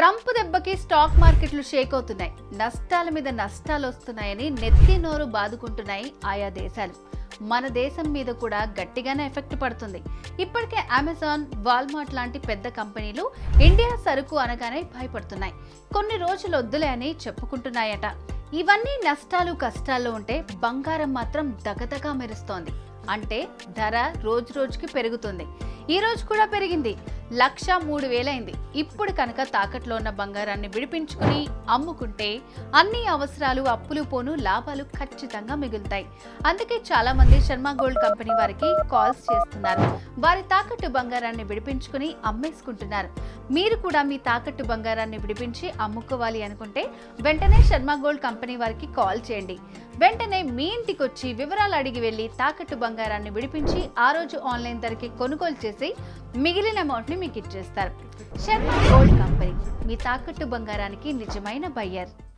Trump దెబ్బకి stock మార్కెట్లు షేక్ అవుతున్నాయి. నష్టాల మీద నష్టాలు వస్తున్నాయని నెత్తి నోరు బాదుకుంటున్నాయి ఆయా దేశాలు. మన దేశం మీద కూడా గట్టిగానే ఎఫెక్ట్ పడుతుంది. ఇప్పటికే అమెజాన్ వాల్మార్ట్ లాంటి పెద్ద కంపెనీలు ఇండియా సరుకు అనగానే భయపడుతున్నాయి. కొన్ని రోజులు వద్దులే అని చెప్పుకుంటున్నాయట. ఇవన్నీ నష్టాలు కష్టాల్లో ఉంటే బంగారం మాత్రం దగదగా మెరుస్తోంది. అంటే ధర రోజు రోజుకి పెరుగుతుంది. ఈ రోజు కూడా పెరిగింది. లక్ష మూడు వేలైంది. ఇప్పుడు కనుక తాకట్లో ఉన్న బంగారాన్ని విడిపించుకుని అమ్ముకుంటే అన్ని అవసరాలు అప్పులు పోను లాభాలు ఖచ్చితంగా మిగులుతాయి. అందుకే చాలా మంది శర్మ గోల్డ్ కంపెనీ వారికి కాల్స్ చేస్తున్నారు. వారి తాకట్టు బంగారాన్ని విడిపించుకుని అమ్మేసుకుంటున్నారు. మీరు కూడా మీ తాకట్టు బంగారాన్ని విడిపించి అమ్ముకోవాలి అనుకుంటే వెంటనే శర్మ గోల్డ్ కంపెనీ వారికి కాల్ చేయండి. వెంటనే మీ ఇంటికి వచ్చి వివరాలు అడిగి వెళ్ళి తాకట్టు బంగారాన్ని విడిపించి ఆ రోజు ఆన్లైన్ ధరకి కొనుగోలు చేసి మిగిలిన అమౌంట్ని మీకు ఇచ్చేస్తారు. Sharma gold company. మీ తాకట్టు బంగారానికి నిజమైన బయ్యర్.